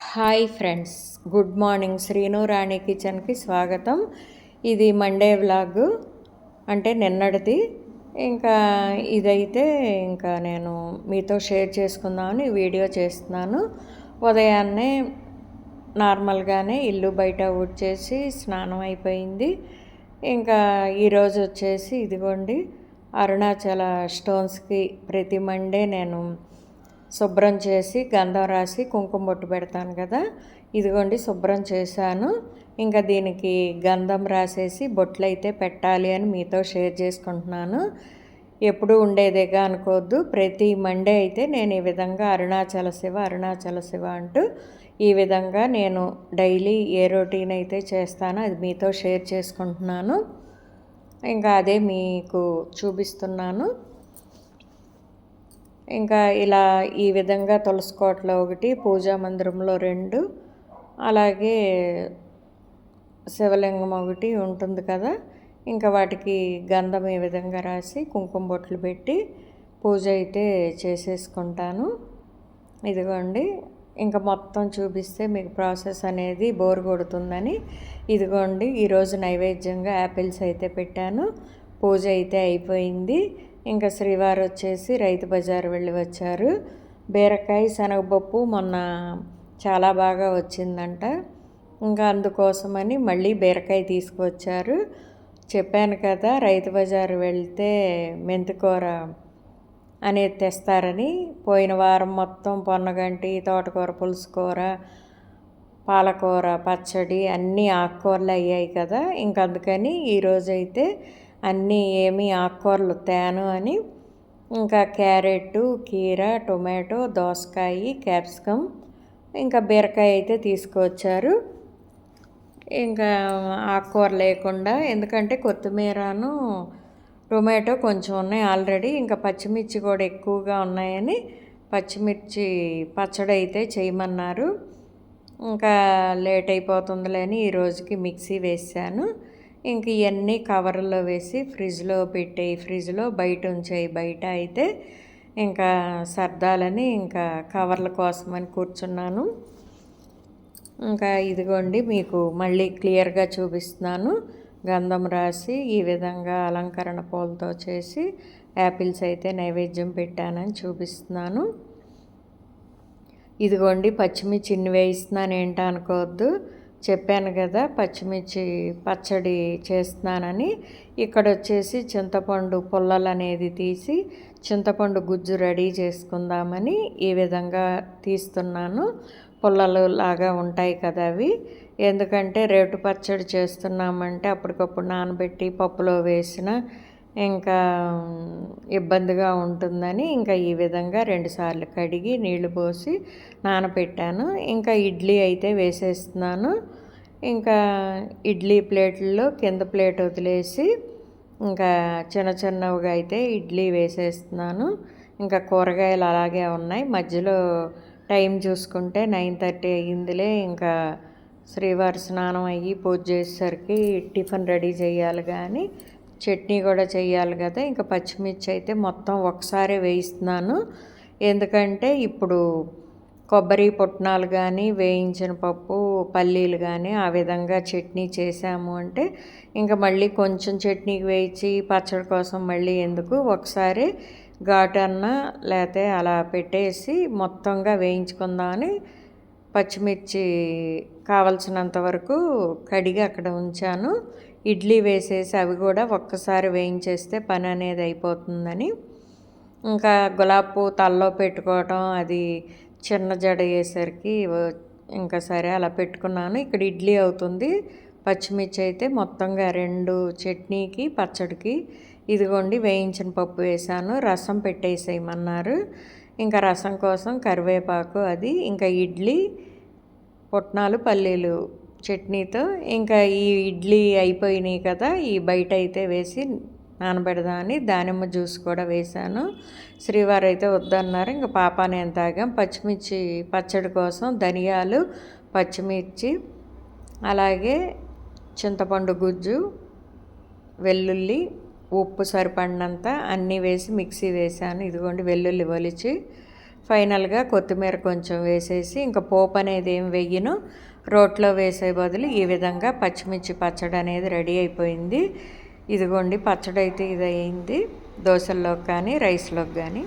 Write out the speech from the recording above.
Hi friends good morning Sreenu Rani కిచెన్కి స్వాగతం. ఇది మండే వ్లాగ్ అంటే నిన్నటిది. ఇంకా ఇదైతే ఇంకా నేను మీతో షేర్ చేసుకుందామని వీడియో చేస్తున్నాను. ఉదయాన్నే నార్మల్గానే ఇల్లు బయట ఊడ్చేసి స్నానం అయిపోయింది. ఇంకా ఈరోజు వచ్చేసి ఇదిగోండి అరుణాచల స్టోన్స్కి ప్రతి మండే నేను శుభ్రం చేసి గంధం రాసి కుంకుమ బొట్టు పెడతాను కదా. ఇదిగోండి శుభ్రం చేశాను. ఇంకా దీనికి గంధం రాసేసి బొట్లు అయితే పెట్టాలి అని మీతో షేర్ చేసుకుంటున్నాను. ఎప్పుడు ఉండేదేగా అనుకోవద్దు. ప్రతి మండే అయితే నేను ఈ విధంగా అరుణాచల శివ అరుణాచల శివ అంటూ ఈ విధంగా నేను డైలీ ఏ రొటీన్ అయితే చేస్తానో అది మీతో షేర్ చేసుకుంటున్నాను. ఇంకా అదే మీకు చూపిస్తున్నాను. ఇంకా ఇలా ఈ విధంగా తులసికోటలో ఒకటి పూజా మందిరంలో రెండు అలాగే శివలింగం ఒకటి ఉంటుంది కదా. ఇంకా వాటికి గంధం ఈ విధంగా రాసి కుంకుమ బొట్లు పెట్టి పూజ అయితే చేసేసుకుంటాను. ఇదిగోండి ఇంకా మొత్తం చూపిస్తే మీకు ప్రాసెస్ అనేది బోర్ కొడుతుందని. ఇదిగోండి ఈరోజు నైవేద్యంగా యాపిల్స్ అయితే పెట్టాను. పూజ అయితే అయిపోయింది. ఇంకా శ్రీవారు వచ్చేసి రైతు బజార్ వెళ్ళి వచ్చారు. బీరకాయ శనగపప్పు మొన్న చాలా బాగా వచ్చిందంట. ఇంకా అందుకోసమని మళ్ళీ బీరకాయ తీసుకువచ్చారు చెప్పాను కదా రైతు బజారు వెళ్తే మెంతికూర అనేది తెస్తారని. పోయిన వారం మొత్తం పొన్నగంటి తోటకూర పులుసు కూర పాలకూర పచ్చడి అన్నీ ఆకుకూరలు అయ్యాయి కదా. ఇంక అందుకని ఈరోజైతే అన్నీ ఏమి ఆకుకూరలు తేను అని. ఇంకా క్యారెట్ కీర టొమాటో దోసకాయ క్యాప్సికమ్ ఇంకా బీరకాయ అయితే తీసుకువచ్చారు. ఇంకా ఆకుకూర లేకుండా ఎందుకంటే కొత్తిమీరను టొమాటో కొంచెం ఉన్నాయి ఆల్రెడీ ఇంకా పచ్చిమిర్చి కూడా ఎక్కువగా ఉన్నాయని పచ్చిమిర్చి పచ్చడి అయితే చేయమన్నారు. ఇంకా లేట్ అయిపోతుందిలే అని మిక్సీ వేసాను ఇంక ఇవన్నీ కవర్లో వేసి ఫ్రిడ్జ్లో పెట్టేయి. ఫ్రిడ్జ్లో బయట ఉంచాయి. బయట అయితే ఇంకా సర్దాలని ఇంకా కవర్ల కోసమని కూర్చున్నాను. ఇంకా ఇదిగోండి మీకు మళ్ళీ క్లియర్గా చూపిస్తున్నాను. గంధం రాసి ఈ విధంగా అలంకరణ పూలతో చేసి యాపిల్స్ అయితే నైవేద్యం పెట్టానని చూపిస్తున్నాను. ఇదిగోండి పచ్చిమిర్చి ఇన్ని వేయిస్తున్నాను ఏంటో అనుకోవద్దు చెప్పాను కదా పచ్చిమిర్చి పచ్చడి చేస్తున్నానని. ఇక్కడ వచ్చేసి చింతపండు పుల్లలు అనేది తీసి చింతపండు గుజ్జు రెడీ చేసుకుందామని ఈ విధంగా తీస్తున్నాను. పుల్లలు లాగా ఉంటాయి కదా అవి. ఎందుకంటే రేటు పచ్చడి చేస్తున్నామంటే అప్పటికప్పుడు నానబెట్టి పప్పులో వేసిన ఇంకా ఇబ్బందిగా ఉంటుందని ఇంకా ఈ విధంగా రెండుసార్లు కడిగి నీళ్ళు పోసి నానబెట్టాను ఇంకా ఇడ్లీ అయితే వేసేస్తున్నాను. ఇంకా ఇడ్లీ ప్లేట్లో కింద ప్లేట్ వదిలేసి ఇంకా చిన్న చిన్నవిగా అయితే ఇడ్లీ వేసేస్తున్నాను. ఇంకా కూరగాయలు అలాగే ఉన్నాయి. మధ్యలో టైం చూసుకుంటే నైన్ థర్టీ అయ్యిందిలే. ఇంకా శ్రీవారి స్నానం అయ్యి పూజ చేసేసరికి టిఫిన్ రెడీ చేయాలి కానీ చట్నీ కూడా చేయాలి కదా. ఇంకా పచ్చిమిర్చి అయితే మొత్తం ఒకసారి వేయిస్తున్నాను. ఎందుకంటే ఇప్పుడు కొబ్బరి పుట్నాలు కానీ వేయించిన పప్పు పల్లీలు కానీ ఆ విధంగా చట్నీ చేసాము అంటే ఇంకా మళ్ళీ కొంచెం చట్నీ వేయించి పచ్చడి కోసం మళ్ళీ ఎందుకు ఒకసారి ఘాటన్న లేకపోతే అలా పెట్టేసి మొత్తంగా వేయించుకుందామని పచ్చిమిర్చి కావలసినంత వరకు కడిగి అక్కడ ఉంచాను. ఇడ్లీ వేసేసి అవి కూడా ఒక్కసారి వేయించేస్తే పని అనేది అయిపోతుందని. ఇంకా గులాబ్ పువ్వు తల్లో పెట్టుకోవటం అది చిన్న జడ అయ్యేసరికి ఇంకా సరే అలా పెట్టుకున్నాను. ఇక్కడ ఇడ్లీ అవుతుంది. పచ్చిమిర్చి అయితే మొత్తంగా రెండు చట్నీకి పచ్చడికి ఇదిగోండి వేయించిన పప్పు వేసాను. రసం పెట్టేసేయమన్నారు. ఇంకా రసం కోసం కరివేపాకు అది ఇంకా ఇడ్లీ పుట్నాలు పల్లీలు చట్నీతో ఇంకా ఈ ఇడ్లీ అయిపోయినాయి కదా ఈ బయట అయితే వేసి నానబెడదామని దానిమ్మ జ్యూస్ కూడా వేశాను. శ్రీవారు అయితే వద్దన్నారు ఇంకా పాప నేను తాగాం? పచ్చిమిర్చి పచ్చడి కోసం ధనియాలు పచ్చిమిర్చి అలాగే చింతపండు గుజ్జు వెల్లుల్లి ఉప్పు సరిపడినంత అన్నీ వేసి మిక్సీ వేసాను. ఇదిగోండి వెల్లుల్లి ఒలిచి ఫైనల్గా కొత్తిమీర కొంచెం వేసేసి ఇంకా పోపు అనేది ఏం వెయ్యను రోట్లో వేసే బదులు ఈ విధంగా పచ్చిమిర్చి పచ్చడి అనేది రెడీ అయిపోయింది. ఇదిగోండి పచ్చడి అయితే ఇది అయింది. దోశల్లోకి కానీ రైస్లోకి కానీ.